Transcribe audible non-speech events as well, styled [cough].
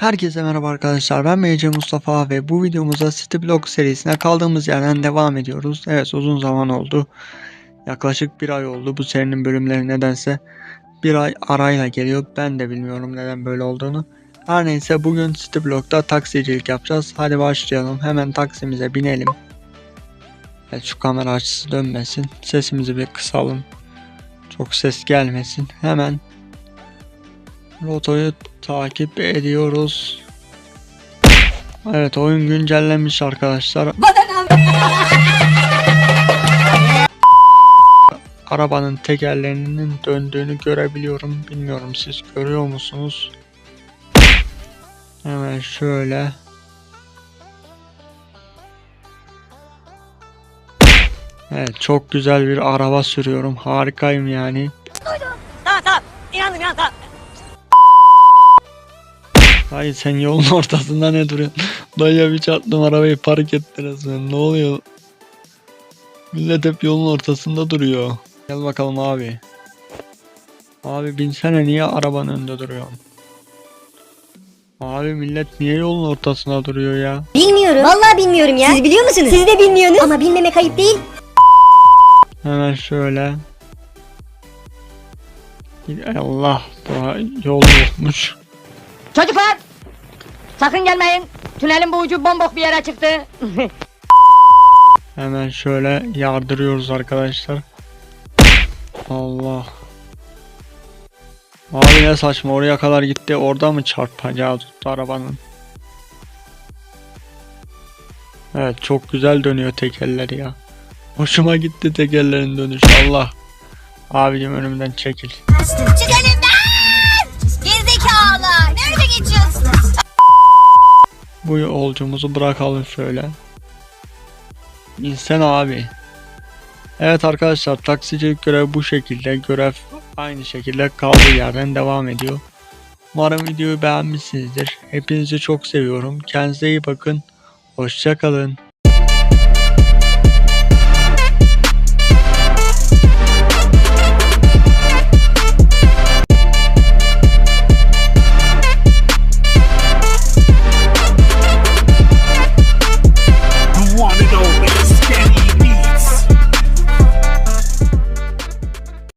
Herkese merhaba arkadaşlar ben MC Mustafa ve bu videomuzda City Block serisine kaldığımız yerden devam ediyoruz. Evet uzun zaman oldu. Yaklaşık bir ay oldu bu serinin bölümleri nedense bir ay arayla geliyor. Ben de bilmiyorum neden böyle olduğunu. Her neyse bugün City Block'ta taksicilik yapacağız. Hadi başlayalım hemen taksimize binelim. Evet şu kamera açısı dönmesin. Sesimizi bir kısalım. Çok ses gelmesin. Hemen Rotoyu takip ediyoruz. Evet oyun güncellenmiş arkadaşlar. [laughs] Arabanın tekerlerinin döndüğünü görebiliyorum. Bilmiyorum siz görüyor musunuz? Hemen şöyle. Evet çok güzel bir araba sürüyorum. Harikayım yani. Tamam tamam. İnandım inandım tamam. Hayır sen yolun [laughs] ortasında ne duruyorsun? Dayıya bir çarptım arabayı park etti resmen. Ne oluyor? Millet hep yolun ortasında duruyor. Gel bakalım abi. Abi binsene niye arabanın önünde duruyorsun? Abi millet niye yolun ortasında duruyor ya? Bilmiyorum. Vallahi bilmiyorum ya. Siz biliyor musunuz? Siz de bilmiyorsunuz. Ama bilmemek ayıp değil. Hemen şöyle. Allah bura yol yokmuş. Çocuklar. Sakın gelmeyin. Tünelin bu ucu bombok bir yere çıktı. [laughs] Hemen şöyle yardırıyoruz arkadaşlar. Allah. Abi ne saçma oraya kadar gitti orada mı çarpacağı tuttu arabanın. Evet çok güzel dönüyor tekerleri ya. Hoşuma gitti tekerlerin dönüşü Allah. Abicim önümden çekil. Çık önümden! Gerizekalılar! Bu yolcumuzu bırakalım şöyle. İnsan abi. Evet arkadaşlar taksicilik görevi bu şekilde. Görev aynı şekilde kaldığı yerden devam ediyor. Umarım videoyu beğenmişsinizdir. Hepinizi çok seviyorum. Kendinize iyi bakın. Hoşçakalın.